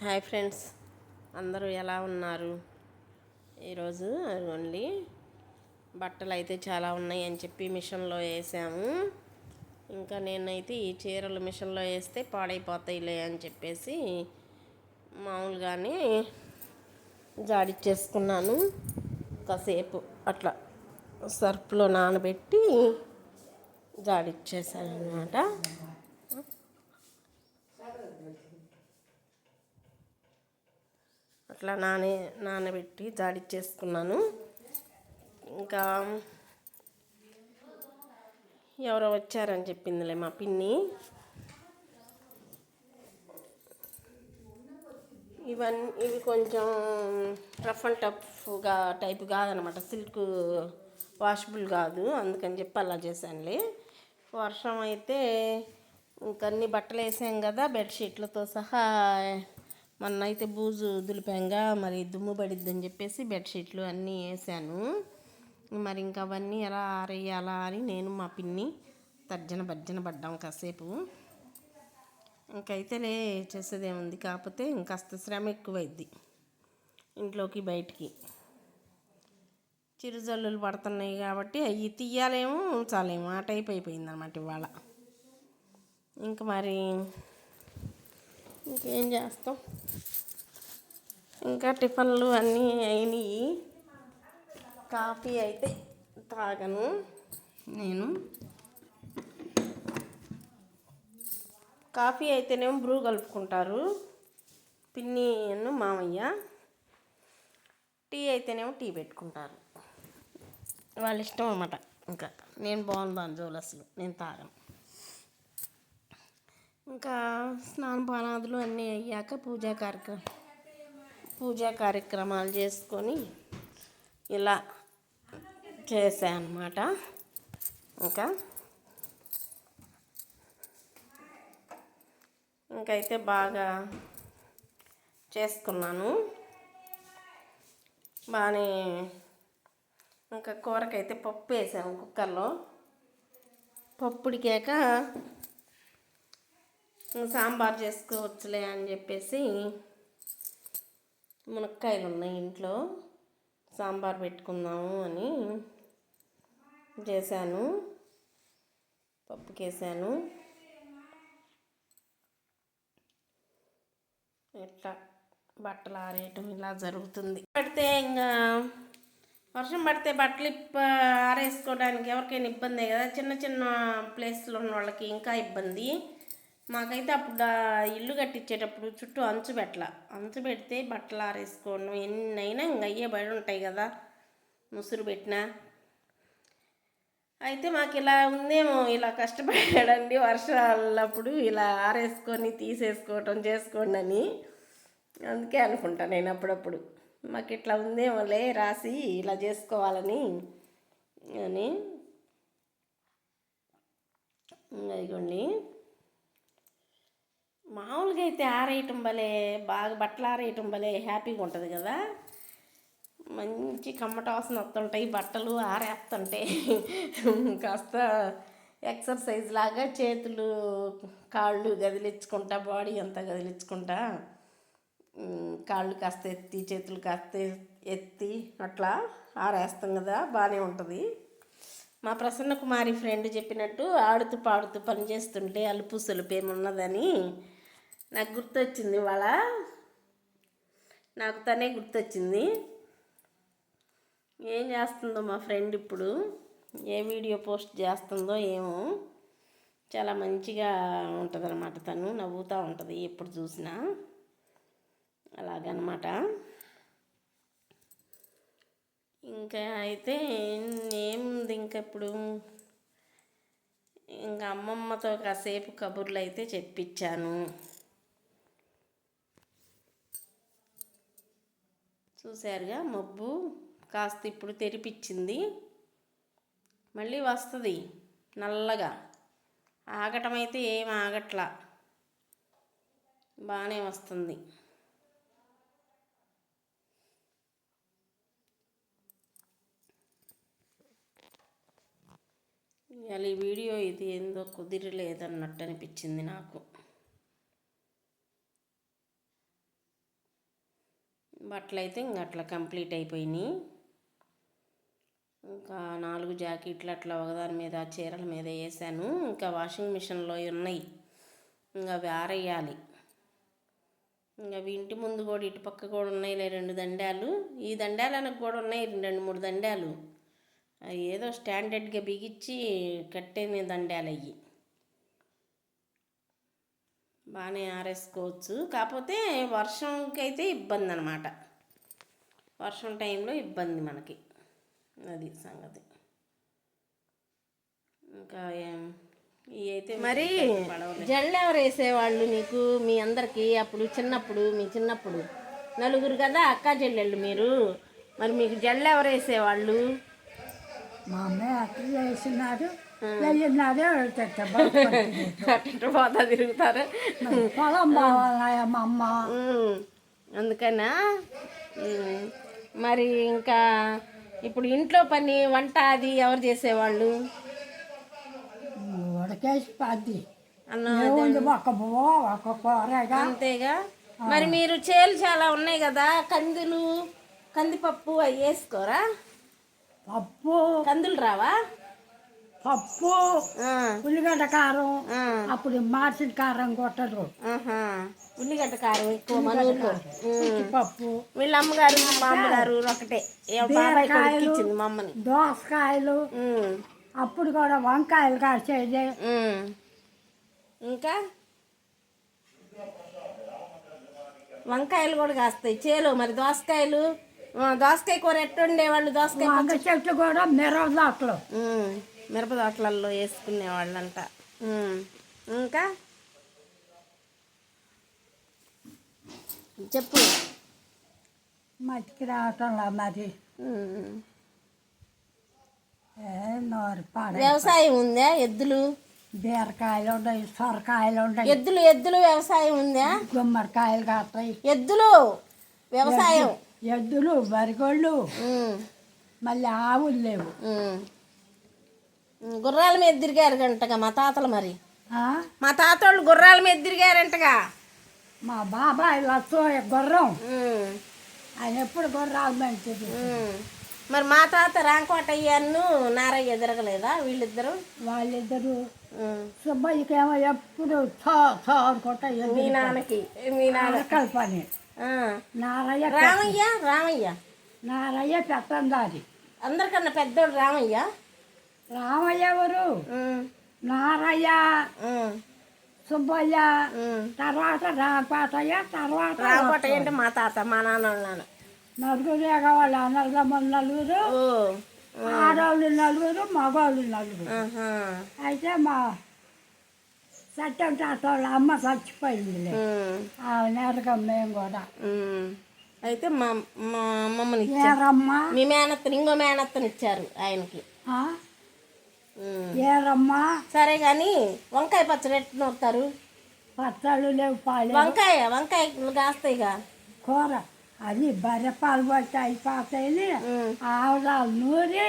Hi friends. అందరూ ఎలా ఉన్నారు? ఈరోజు ఓన్లీ బట్టలు అయితే చాలా ఉన్నాయి అని చెప్పి మిషన్లో వేసాము. ఇంకా నేనైతే ఈ చీరలు మిషన్లో వేస్తే పాడైపోతాయిలే అని చెప్పేసి మామూలుగానే జాడిచ్చేసుకున్నాను కాసేపు అట్లా సర్ఫ్లో నానబెట్టి జాడిచ్చేసాను అనమాట అట్లా నానే నానబెట్టి జాడిచ్చేసుకున్నాను. ఇంకా ఎవరో వచ్చారని చెప్పిందిలే మా పిన్ని. ఇవన్నీ ఇవి కొంచెం రఫ్ అండ్ టఫ్గా టైప్ కాదనమాట. సిల్క్ వాషబుల్ కాదు అందుకని చెప్పి అలా చేశానులే. వర్షం అయితే ఇంకన్ని బట్టలు వేసాం కదా బెడ్షీట్లతో సహా మొన్న అయితే బూజు దులిపాంగా మరి దుమ్ము పడిద్దని చెప్పేసి బెడ్షీట్లు అన్నీ వేసాను మరి ఇంకా అవన్నీ ఎలా ఆరేయాలా అని నేను మా పిన్ని తర్జన భర్జన పడ్డాం కాసేపు. ఇంకైతేలే చేసేదేముంది కాకపోతే ఇంకాస్త శ్రమ ఎక్కువైద్ది ఇంట్లోకి బయటికి. చిరుజల్లులు పడుతున్నాయి కాబట్టి అవి తీయాలేమో ఉంచాలేమో ఆ టైప్ అయిపోయింది అనమాట ఇవాళ. ఇంక మరి ఇంకేం చేస్తాం? ఇంకా టిఫిన్లు అన్నీ అయినాయి. కాఫీ అయితే తాగను నేను. కాఫీ అయితేనేమో బ్రూ కలుపుకుంటారు. పిన్నిను మామయ్య. టీ అయితేనేమో టీ పెట్టుకుంటారు. వాళ్ళ ఇష్టం అనమాట ఇంకా నేను బాగుందాను జోలు అసలు. నేను తాగను. ఇంకా స్నానపానాదులు అన్నీ అయ్యాక పూజా కార్యక్రమం పూజా కార్యక్రమాలు చేసుకొని ఇలా చేశానమాట. ఇంకా ఇంకైతే బాగా చేసుకున్నాను. బాగానే ఇంకా కూరకైతే పప్పు వేసాము కుక్కర్లో. పప్పు ఉడికాక సాంబార్ చేసుకోవచ్చులే అని చెప్పేసి మునక్కాయలు ఉన్నాయి ఇంట్లో. సాంబార్ పెట్టుకుందాము అని చేశాను. పప్పుకేసాను ఇట్లా బట్టలు ఆరేయటం ఇలా జరుగుతుంది. పడితే ఇంకా వర్షం పడితే బట్టలు ఇప్ప ఆరేసుకోవడానికి ఎవరికైనా ఇబ్బందే కదా? చిన్న చిన్న ప్లేస్లో ఉన్న వాళ్ళకి ఇంకా ఇబ్బంది. మాకైతే అప్పుడు ఇల్లు కట్టించేటప్పుడు చుట్టూ అంచు పెట్టల. అంచు పెడితే బట్టలు ఆరేసుకోండి ఎన్నైనా ఇంక అయ్యే బయట ఉంటాయి కదా ముసురు పెట్టినా. అయితే మాకు ఇలా ఉందేమో ఇలా కష్టపడ్డాడండి వర్షాలప్పుడు ఇలా ఆరేసుకొని తీసేసుకోవటం చేసుకోండి అని. అందుకే అనుకుంటా నేను అప్పుడప్పుడు. మాకు ఇట్లా ఉందేమోలే రాసి ఇలా చేసుకోవాలని అని. ఇదిగోండి మామూలుగా అయితే ఆరేయటం భలే బాగా బట్టలు ఆరేయటం భలే హ్యాపీగా ఉంటుంది కదా. మంచి కమ్మట వాసన వస్తుంటాయి బట్టలు ఆరేస్తుంటే. కాస్త ఎక్సర్సైజ్ లాగా చేతులు కాళ్ళు గదిలించుకుంటా బాడీ అంతా గదిలించుకుంటా కాళ్ళు కాస్త ఎత్తి చేతులు కాస్త ఎత్తి అట్లా ఆరేస్తాం కదా బాగానే ఉంటుంది. మా ప్రసన్న కుమారి ఫ్రెండ్ చెప్పినట్టు ఆడుతూ పాడుతూ పని చేస్తుంటే అలుపు సులుపు ఏమున్నదని నాకు గుర్తొచ్చింది ఇవాళ. నాకు తనే గుర్తొచ్చింది. ఏం చేస్తుందో మా ఫ్రెండ్ ఇప్పుడు ఏ వీడియో పోస్ట్ చేస్తుందో ఏమో. చాలా మంచిగా ఉంటుంది అనమాట తను నవ్వుతూ ఉంటుంది ఎప్పుడు చూసినా. అలాగనమాట ఇంకా అయితే ఏముంది ఇంకా ఇప్పుడు? ఇంకా అమ్మమ్మతో కాసేపు కబుర్లు అయితే చెప్పించాను చూశారుగా మబ్బు కాస్త ఇప్పుడు తెరిపించింది. మళ్ళీ వస్తుంది నల్లగా. ఆగటం అయితే ఏం ఆగట్లా. బాగానే వస్తుంది. ఇవాళ ఈ వీడియో ఇది ఏందో కుదిరలేదన్నట్టు అనిపించింది నాకు. బట్టలు అయితే ఇంక అట్లా కంప్లీట్ అయిపోయినాయి. ఇంకా నాలుగు జాకెట్లు అట్లా ఒకదాని మీద చీరల మీద వేసాను ఇంకా వాషింగ్ మిషన్లో ఉన్నాయి ఇంకా అవి ఆరేయాలి. ఇంకా అవి ఇంటి ముందు కూడా ఇటు పక్క కూడా ఉన్నాయిలే రెండు దండాలు. ఈ దండాలకు కూడా ఉన్నాయి రెండు మూడు దండాలు. అవి ఏదో స్టాండర్డ్గా బిగించి కట్టిన దండాలు అయ్యి బాగానే ఆరేసుకోవచ్చు. కాకపోతే వర్షంకి అయితే ఇబ్బంది అనమాట వర్షం టైంలో ఇబ్బంది మనకి. అది సంగతి. ఇంకా అయితే మరి జళ్ళు ఎవరు వేసేవాళ్ళు నీకు? మీ అందరికీ అప్పుడు చిన్నప్పుడు మీ చిన్నప్పుడు? నలుగురు కదా అక్క చెల్లెళ్ళు మీరు. మరి మీకు జళ్ళు ఎవరు వేసేవాళ్ళు? మా అమ్మాయి అట్లా వెళ్ళినాడే వెళ్తాడు అట్ట పోతా తిరుగుతారు. పొలం పోవాలయ్య మా అమ్మ. అందుకనా? మరి ఇంకా ఇప్పుడు ఇంట్లో పని వంట అది ఎవరు చేసేవాళ్ళు? ఉడకేసి ఒక కూరగా. అంతేగా? మరి మీరు చేలు చాలా ఉన్నాయి కదా కందులు కందిపప్పు అవి వేసుకోరా? పప్పు కందులు రావా? పప్పు ఉల్లిగడ్డ కారం. అప్పుడు మార్చిన కారం కొట్టరు. ఉల్లిగడ్డ కారం ఎక్కువ. పప్పు. వీళ్ళ అమ్మగారు మా అమ్మగారు ఒకటే. ఇచ్చింది మా అమ్మని. దోసకాయలు. అప్పుడు కూడా వంకాయలు కాసేది. ఇంకా? వంకాయలు కూడా కాస్తాయి. చేలు మరి దోసకాయలు? దోసకాయ కూర ఎట్టుండేవాళ్ళు దోసకాయ వంగ చెట్టు కూడా మిరవదాట్లు ఉమ్, మిరప తోటలలో వేసుకునే వాళ్ళంట. ఉమ్, ఇంకా? చెప్పు. మట్టికి రావటంలా మరి? నోరు పాడ వ్యవసాయం ఉందా ఎద్దులు? బీరకాయలు ఉన్నాయి సొరకాయలు ఉన్నాయి. ఎద్దులు ఎద్దులు వ్యవసాయం ఉందా? గుమ్మడికాయలు కాస్తాయి. ఎద్దులు వ్యవసాయం. ఎద్దులు బరిగోళ్ళు మళ్ళీ ఆవులు లేవు. గుర్రాల మీద తిరిగారు గంటగా మా తాతలు మరి? మా తాతోళ్ళు గుర్రాల మీద తిరిగారంటగా మా బాబాయ్ లచ్చో గుర్రం ఆయన ఎప్పుడు గుర్రాలు ఉమ్. మరి మా తాత రాంకోటయ్యను నారయ్య తిరగలేదా వీళ్ళిద్దరు వాళ్ళిద్దరు. సుబ్బయ్యకేమో ఎప్పుడు మీ నాన్నకి మీ నాన్న ఎరకల పని ఆ. నారయ్య రామయ్య రామయ్య. నారయ్య పెట్టందాది అందరికన్నా పెద్దోడు రామయ్య? రామయ్య ఎవరు? నారయ్య సుబ్బయ్య. తర్వాత రాపాటయ్య తర్వాత రాంకోటయ్య అంటే మా తాత మా నాన్న నాన్న. నలుగురు వాళ్ళు అన్నదమ్ములు నలుగురు. ఆడవాళ్ళు నలుగురు మగవాళ్ళు నలుగురు. అయితే మా తాత వాళ్ళ అమ్మ చచ్చిపోయిందిలే. ఉమ్, ఆ నెరగ మేము కూడా. అయితే మా మా అమ్మమ్మని ఏరమ్మ? మీ మేనత్తని ఇంకో మేనత్తని ఇచ్చారు ఆయనకి. ఏరమ్మ? సరే కానీ వంకాయ పచ్చడి ఎట్టు నూరుతారు? పచ్చళ్ళు లేవు పాలు వంకాయ వంకాయ కాస్తాయిగా. కూర. అది బర్రె పాలు పట్టి అయిపోతాయి. ఆవులాలు నూరి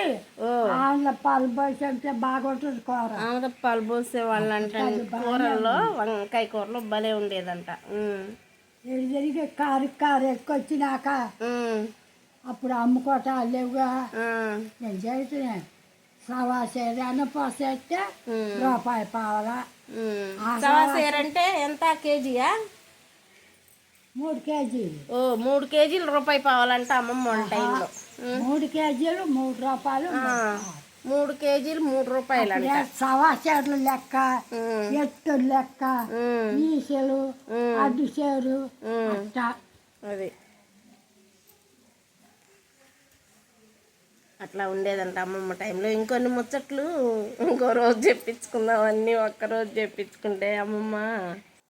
ఆవుల పాలు పోసి అంటే బాగుంటుంది కూర ఆనపప్పాలు పోసే వాళ్ళు అంటే కూరల్లో వంకాయ కూరలో భలే ఉండేదంట. ఇది తిరిగి కారు కారు ఎక్కొచ్చినాక ఉమ్. అప్పుడు అమ్ముకోవటాలు లేవుగా. నేను చేసిన సవా సేదాన్ని పోసేస్తే. రూపాయి పావలా ఉమ్. ఆ సవాసేర్ అంటే ఎంత కేజీయా మూడు కేజీలు. ఓ మూడు కేజీలు రూపాయి పావాలంట అమ్మమ్మ టైంలో. మూడు కేజీలు మూడు రూపాయలు మూడు కేజీలు మూడు రూపాయలు సవా సేర్లు లెక్క ఉమ్. ఎత్తులు లెక్క. ఈసెలు అడ్డు అట్టా. అది. అట్లా ఉండేదంట అమ్మమ్మ టైంలో. ఇంకొన్ని ముచ్చట్లు ఇంకో రోజు చెప్పించుకుందాం. అన్నీ ఒక్క రోజు చెప్పించుకుంటే అమ్మమ్మ